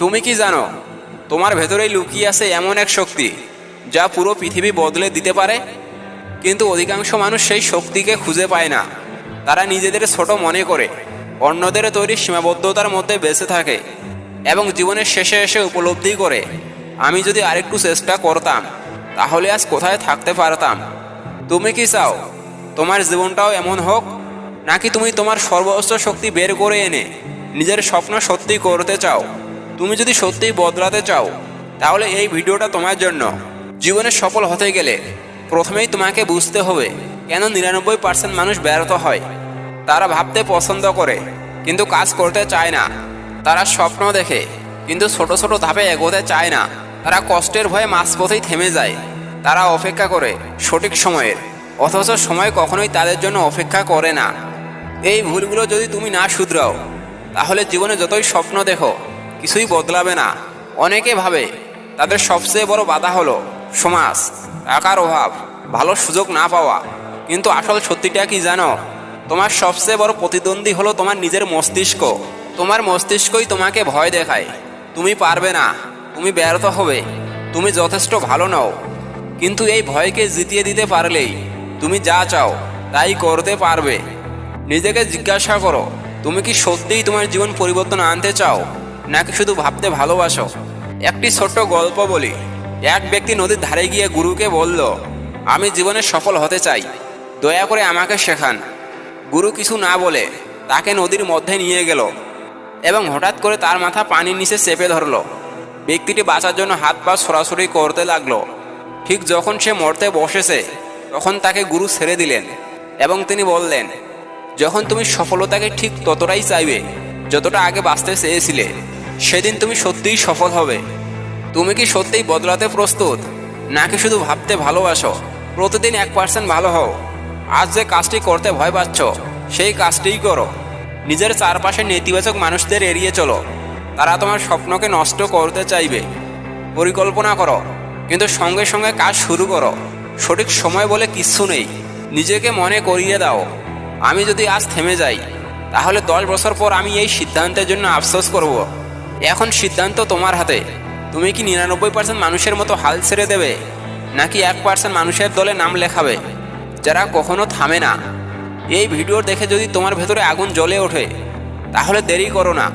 তুমি কি জানো, তোমার ভেতরেই লুকিয়ে আছে এমন এক শক্তি, যা পুরো পৃথিবী বদলে দিতে পারে? কিন্তু অধিকাংশ মানুষ সেই শক্তিকে খুঁজে পায় না। তারা নিজেদের ছোট মনে করে, অন্যদের তৈরি সীমাবদ্ধতার মধ্যে বেঁচে থাকে এবং জীবনের শেষে এসে উপলব্ধি করে, আমি যদি আরেকটু চেষ্টা করতাম, তাহলে আজ কোথায় থাকতে পারতাম? তুমি কি চাও, তোমার জীবনটাও এমন হোক, নাকি তুমি তোমার সর্বোচ্চ শক্তি বের করে এনে নিজের স্বপ্ন সত্যি করতে চাও? তুমি যদি সত্যিই বদলাতে চাও, তাহলে এই ভিডিওটা তোমার জন্য। জীবনে সফল হতে গেলে প্রথমেই তোমাকে বুঝতে হবে কেন নিরানব্বই পার্সেন্ট মানুষ ব্যর্থ হয়। তারা ভাবতে পছন্দ করে, কিন্তু কাজ করতে চায় না। তারা স্বপ্ন দেখে, কিন্তু ছোট ছোট ধাপে এগোতে চায় না। তারা কষ্টের ভয়ে মাঝপথেই থেমে যায়। তারা অপেক্ষা করে সঠিক সময়ের, অথচ সময় কখনোই তাদের জন্য অপেক্ষা করে না। এই ভুলগুলো যদি তুমি না শুধরাও, তাহলে জীবনে যতই স্বপ্ন দেখো কিছুই বদলাবে না। অনেকে ভাবে তাদের সবচেয়ে বড় বাধা হলো সমাজ, টাকার অভাব, ভালো সুযোগ না পাওয়া। কিন্তু আসল সত্যিটা কি জানো? তোমার সবচেয়ে বড় প্রতিদ্বন্দ্বী হলো তোমার নিজের মস্তিষ্ক। তোমার মস্তিষ্কই তোমাকে ভয় দেখায়। তুমি পারবে না, তুমি ব্যর্থ হবে, তুমি যথেষ্ট ভালো নও। কিন্তু এই ভয়কে জিতিয়ে দিতে পারলেই তুমি যা চাও তাই করতে পারবে। নিজেকে জিজ্ঞাসা করো, তুমি কি সত্যিই তোমার জীবন পরিবর্তন আনতে চাও? নাকি শুধু ভাবতে ভালোবাসো। একটি ছোট্ট গল্প বলি। এক ব্যক্তি নদীর ধারে গিয়ে গুরুকে বলল, আমি জীবনে সফল হতে চাই। দয়া করে আমাকে শেখান। গুরু কিছু না বলে তাকে নদীর মধ্যে নিয়ে গেল এবং হঠাৎ করে তার মাথা পানির নিচে চেপে ধরলো। ব্যক্তিটি বাঁচার জন্য হাত পা সরাসরি করতে লাগল। ঠিক যখন সে মরতে বসেছে, তখন তাকে গুরু ছেড়ে দিলেন এবং তিনি বললেন, যখন তুমি সফলতাকে ঠিক ততটাই চাইবে, যতটা আগে বাঁচতে চেয়েছিলে সেদিন তুমি সত্যিই সফল হবে। তুমি কি সত্যিই বদলাতে প্রস্তুত, নাকি শুধু ভাবতে ভালোবাসো, প্রতিদিন এক পার্সেন্ট ভালো হও? আজ যে কাজটি করতে ভয় পাচ্ছ, সেই কাজটিই করো। নিজের চারপাশে নেতিবাচক মানুষদের এড়িয়ে চলো। তারা তোমার স্বপ্নকে নষ্ট করতে চাইবে। পরিকল্পনা করো, কিন্তু সঙ্গে সঙ্গে কাজ শুরু করো। সঠিক সময় বলে কিচ্ছু নেই। নিজেকে মনে করিয়ে দাও। আমি যদি আজ থেমে যাই, তাহলে দশ বছর পর আমি এই সিদ্ধান্তের জন্য আফসোস করব। এখন সিদ্ধান্ত তোমার হাতে। তুমি কি নিরানব্বই পার্সেন্ট মানুষের মতো হাল ছেড়ে দেবে, নাকি এক পার্সেন্ট মানুষের দলে নাম লেখাবে, যারা কখনো থামে না? এই ভিডিও দেখে যদি তোমার ভেতরে আগুন জ্বলে ওঠে, তাহলে দেরি করো না।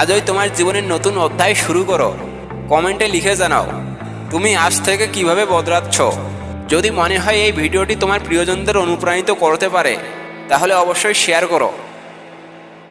আজই তোমার জীবনের নতুন অধ্যায় শুরু করো। কমেন্টে লিখে জানাও, তুমি আজ থেকে কীভাবে বদলাচ্ছ? যদি মনে হয় এই ভিডিওটি তোমার প্রিয়জনদের অনুপ্রাণিত করতে পারে, তাহলে অবশ্যই শেয়ার করো।